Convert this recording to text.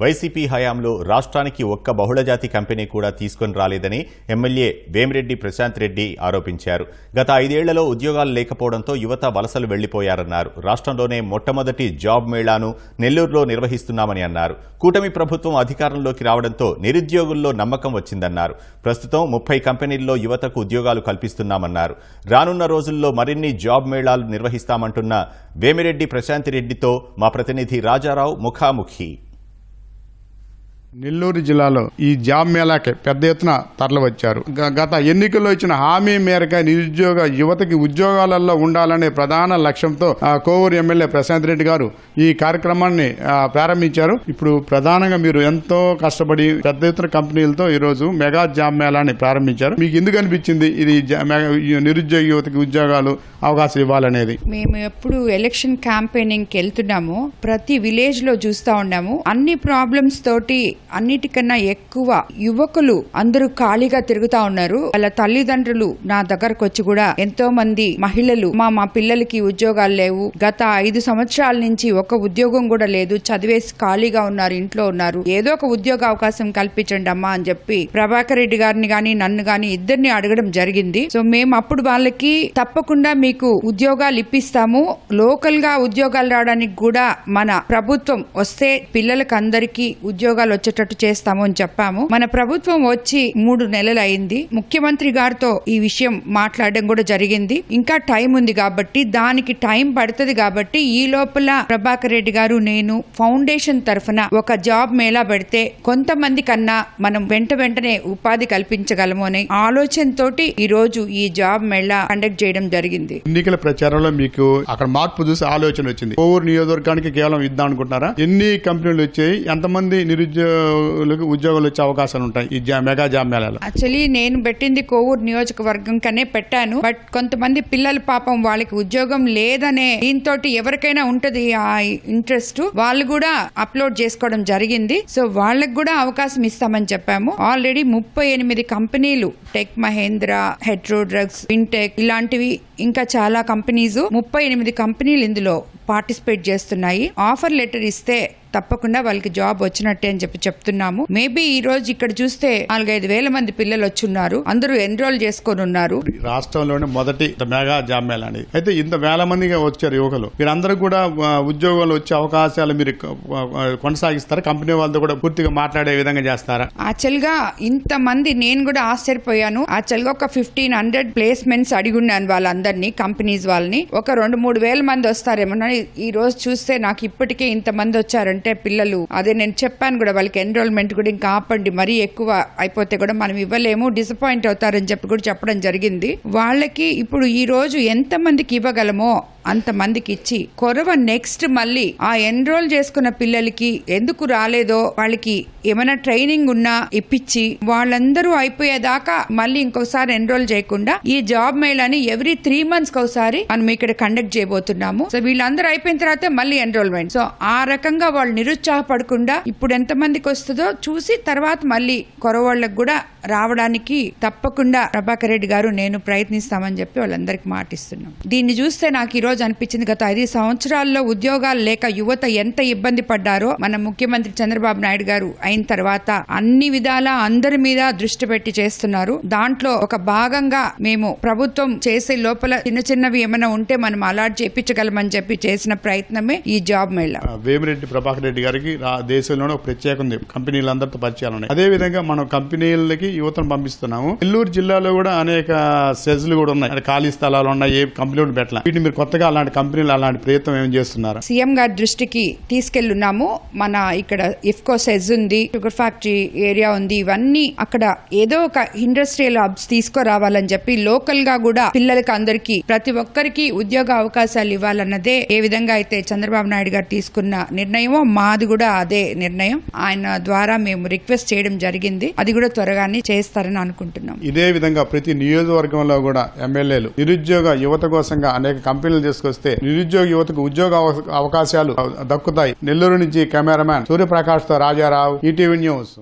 YCP హయాంలో రాష్ట్రానికి ఒక్క బహుళజాతి కంపెనీ కూడా తీసుకొని రాలేదని ఎమ్మెల్యే వేమిరెడ్డి ప్రశాంత్ రెడ్డి ఆరోపించారు. గత ఐదేళ్ళలో ఉద్యోగాలు లేకపోవడంతో యువత వలసలు వెళ్ళిపోయారన్నారు రాష్ట్రంలోనే మొట్టమొదటి జాబ్ మేళాను నెల్లూరులో నిర్వహిస్తున్నామని అన్నారు. కూటమి ప్రభుత్వం అధికారంలోకి రావడంతో నిరుద్యోగుల్లో నమ్మకం వచ్చిందన్నారు. ప్రస్తుతం ముప్పై కంపెనీల్లో యువతకు ఉద్యోగాలు కల్పిస్తున్నామన్నారు. రానున్న రోజుల్లో మరిన్ని జాబ్ మేళాలు నిర్వహిస్తామంటున్న వేమిరెడ్డి ప్రశాంత్ రెడ్డితో మా ప్రతినిధి రాజారావు ముఖాముఖి. నెల్లూరు జిల్లాలో ఈ జాబ్ మేళాకి పెద్ద ఎత్తున తరలివచ్చారు. గ- గత ఎన్నికల్లో ఇచ్చిన హామీ మేరకు నిరుద్యోగ యువతకి ఉద్యోగాలలో ఉండాలనే ప్రధాన లక్ష్యంతో కోవూరు ఎమ్మెల్యే ప్రశాంత్ రెడ్డి గారు ఈ కార్యక్రమాన్ని ప్రారంభించారు. ఇప్పుడు ప్రధానంగా మీరు ఎంతో కష్టపడి పెద్ద ఎత్తున కంపెనీలతో ఈరోజు మెగా జాబ్ మేళాని ప్రారంభించారు. మీకు ఎందుకు అనిపించింది ఇది జా- మెగా- నిరుద్యోగ యువతకి ఉద్యోగాలు అవకాశం ఇవ్వాలనేది? మేము ఎప్పుడు ఎలక్షన్ క్యాంపెయినింగ్కి ప్రతి విలేజ్లో చూస్తా ఉన్నాము. అన్ని ప్రాబ్లమ్స్ తోటి అన్నిటికన్నా ఎక్కువ యువకులు అందరూ ఖాళీగా తిరుగుతా ఉన్నారు. వాళ్ళ తల్లిదండ్రులు నా దగ్గరకు వచ్చి కూడా ఎంతో మంది మహిళలు మా మా పిల్లలకి ఉద్యోగాలు లేవు. గత ఐదు సంవత్సరాల నుంచి ఒక ఉద్యోగం కూడా లేదు. చదివేసి ఖాళీగా ఉన్నారు ఇంట్లో ఉన్నారు. ఏదో ఒక ఉద్యోగ అవకాశం కల్పించండి అమ్మా అని చెప్పి ప్రభాకర్ రెడ్డి గారిని గాని నన్ను గాని ఇద్దరిని అడగడం జరిగింది. సో మేము అప్పుడు వాళ్ళకి తప్పకుండా మీకు ఉద్యోగాలు ఇప్పిస్తాము. లోకల్గా ఉద్యోగాలు రావడానికి కూడా మన ప్రభుత్వం వస్తే పిల్లలకి అందరికీ ఉద్యోగాలు వచ్చేటట్టు చేస్తాము అని చెప్పాము. మన ప్రభుత్వం వచ్చి మూడు నెలలు అయింది. ముఖ్యమంత్రి గారితో ఈ విషయం మాట్లాడడం కూడా జరిగింది. ఇంకా టైం ఉంది కాబట్టి దానికి టైం పడుతుంది కాబట్టి ఈ లోపల ప్రభాకర్ రెడ్డి గారు నేను ఫౌండేషన్ తరఫున ఒక జాబ్ మేళా పెడితే కొంతమంది కన్నా మనం వెంట వెంటనే ఉపాధి కల్పించగలము అనే ఆలోచనతోటి ఈ రోజు ఈ జాబ్ మేళా కండక్ట్ చేయడం జరిగింది. ఎన్నికల ప్రచారంలో మీకు అక్కడ మార్పు చూసి ఆలోచన వచ్చింది. కోవూరు నియోజకవర్గానికి కేవలం ఇద్దాం అనుకుంటున్నారా? ఎన్ని కంపెనీలు వచ్చాయి? ఎంతమంది నిరుద్యోగ ఉద్యోగులకు ఉద్యోగాలు వచ్చే అవకాశాలు ఉంటాయి ఈ మెగా జాబ్ మేళాలో యాక్చువల్లీ నేను పెట్టింది కోవూరు నియోజకవర్గం కనే పెట్టాను. బట్ కొంతమంది పిల్లల పాపం వాళ్ళకి ఉద్యోగం లేదనే దీంతో ఎవరికైనా ఉంటది ఆ ఇంట్రెస్ట్ వాళ్ళు కూడా అప్లోడ్ చేసుకోవడం జరిగింది. సో వాళ్ళకి కూడా అవకాశం ఇస్తామని చెప్పాము. ఆల్రెడీ ముప్పై ఎనిమిది కంపెనీలు tech Mahindra Hetero drugs fintech ఇలాంటివి ఇంకా చాలా కంపెనీస్ ముప్పై ఎనిమిది కంపెనీలు ఇందులో పార్టిసిపేట్ చేస్తున్నాయి. ఆఫర్ లెటర్ ఇస్తే తప్పకుండా వాళ్ళకి జాబ్ వచ్చినట్టే అని చెప్పి చెప్తున్నాము. మేబీ ఈ రోజు ఇక్కడ చూస్తే నాలుగైదు వేల మంది పిల్లలు వచ్చున్నారు. అందరూ ఎన్రోల్ చేసుకొని ఉన్నారు. రాష్ట్రంలోనే మొదటి మెగా జాబ్ మేళా అనేది. అయితే ఇంత వేల మందిగా వచ్చారు యువకులు. మీరందరూ కూడా ఉద్యోగాలు వచ్చే అవకాశాలు మీరు కొనసాగిస్తారా? కంపెనీ వాళ్ళతో కూడా పూర్తిగా మాట్లాడే విధంగా చేస్తారా? యాక్చువల్గా ఇంత మంది నేను కూడా ఆశ్చర్యపోయాను. యాక్చువల్గా ఒక ఫిఫ్టీన్ హండ్రెడ్ ప్లేస్మెంట్స్ అడిగున్నాను వాళ్ళందరినీ కంపెనీస్ వాళ్ళని. ఒక రెండు మూడు వేల మంది వస్తారేమో కానీ ఈ రోజు చూస్తే నాకు ఇప్పటికే ఇంతమంది వచ్చారంటే పిల్లలు. అదే నేను చెప్పాను కూడా వాళ్ళకి ఎన్రోల్మెంట్ కూడా ఇంకా ఆపండి మరీ ఎక్కువ అయిపోతే కూడా మనం ఇవ్వలేము డిసప్పాయింట్ అవుతారని చెప్పి కూడా చెప్పడం జరిగింది. వాళ్ళకి ఇప్పుడు ఈ రోజు ఎంతమందికి ఇవ్వగలమో అంతమందికి ఇచ్చి కొరవ నెక్స్ట్ మళ్ళీ ఆ ఎన్రోల్ చేసుకున్న పిల్లలకి ఎందుకు రాలేదో వాళ్ళకి ఏమైనా ట్రైనింగ్ ఉన్నా ఇప్పించి వాళ్ళందరూ అయిపోయేదాకా మళ్ళీ ఇంకోసారి ఎన్రోల్ చేయకుండా ఈ జాబ్ మేళాని ఎవ్రీ త్రీ మంత్స్కి ఒకసారి మనం ఇక్కడ కండక్ట్ చేయబోతున్నాము. సో వీళ్ళందరూ అయిపోయిన తర్వాత మళ్ళీ ఎన్రోల్మెంట్ సో ఆ రకంగా వాళ్ళు నిరుత్సాహపడకుండా ఇప్పుడు ఎంత మందికి వస్తుందో చూసి తర్వాత మళ్ళీ కొరవాళ్ళకు కూడా రావడానికి తప్పకుండా ప్రభాకర్ రెడ్డి గారు నేను ప్రయత్నిస్తామని చెప్పి వాళ్ళందరికీ మాటిస్తున్నాం. దీన్ని చూస్తే నాకు ఈ రోజు అనిపించింది. గత ఐదు సంవత్సరాల్లో ఉద్యోగాలు లేక యువత ఎంత ఇబ్బంది పడ్డారో మన ముఖ్యమంత్రి చంద్రబాబు నాయుడు గారు అయిన తర్వాత అన్ని విధాలా అందరి మీద దృష్టి పెట్టి చేస్తున్నారు. దాంట్లో ఒక భాగంగా మేము ప్రభుత్వం చేసే లోపల చిన్న చిన్నవి ఏమైనా ఉంటే మనం అలాట్ చేయించగలమని చెప్పి చేసిన ప్రయత్నమే ఈ జాబ్ మేళ. వేమిరెడ్డి ప్రభాకర్ రెడ్డి గారికి దేశంలోనే ఒక ప్రత్యేక ఉంది. కంపెనీలందరితో పరిచయాలు ఉన్నాయి. అదే విధంగా మనం కంపెనీలకి యువతను పంపిస్తున్నాము. నెల్లూరు జిల్లాలో కూడా అనేక సెజ్లు కూడా ఉన్నాయి. ఖాళీ స్థలాలు ఉన్నాయి. ఏ కంపెనీ కూడా పెట్టాలి. వీటిని మీరు కొత్తగా అలాంటి కంపెనీలు అలాంటి ప్రయత్నం ఏం చేస్తున్నారా? సీఎం గారి దృష్టికి తీసుకెళ్ళున్నాము మన ఇక్కడ ఇఫ్కో సెజ్ ఉంది షుగర్ ఫ్యాక్టరీ ఏరియా ఉంది ఇవన్నీ అక్కడ ఏదో ఒక ఇండస్ట్రియల్ హబ్స్ తీసుకురావాలని చెప్పి లోకల్గా కూడా పిల్లలకి అందరికి ప్రతి ఒక్కరికి ఉద్యోగ అవకాశాలు ఇవ్వాలన్నదే ఏ విధంగా అయితే చంద్రబాబు నాయుడు గారు తీసుకున్న నిర్ణయమో మాది కూడా అదే నిర్ణయం. ఆయన ద్వారా మేము రిక్వెస్ట్ చేయడం జరిగింది. అది కూడా త్వరగానే చేస్తారని అనుకుంటున్నాం. ఇదే విధంగా ప్రతి నియోజకవర్గంలో కూడా ఎమ్మెల్యేలు నిరుద్యోగ యువత కోసంగా అనేక కంపెనీలు తీసుకొస్తే నిరుద్యోగ యువతకు ఉద్యోగ అవకాశాలు దక్కుతాయి. నెల్లూరు నుంచి కెమెరామ్యాన్ సూర్యప్రకాష్తో రాజారావు ఈటీవీ న్యూస్.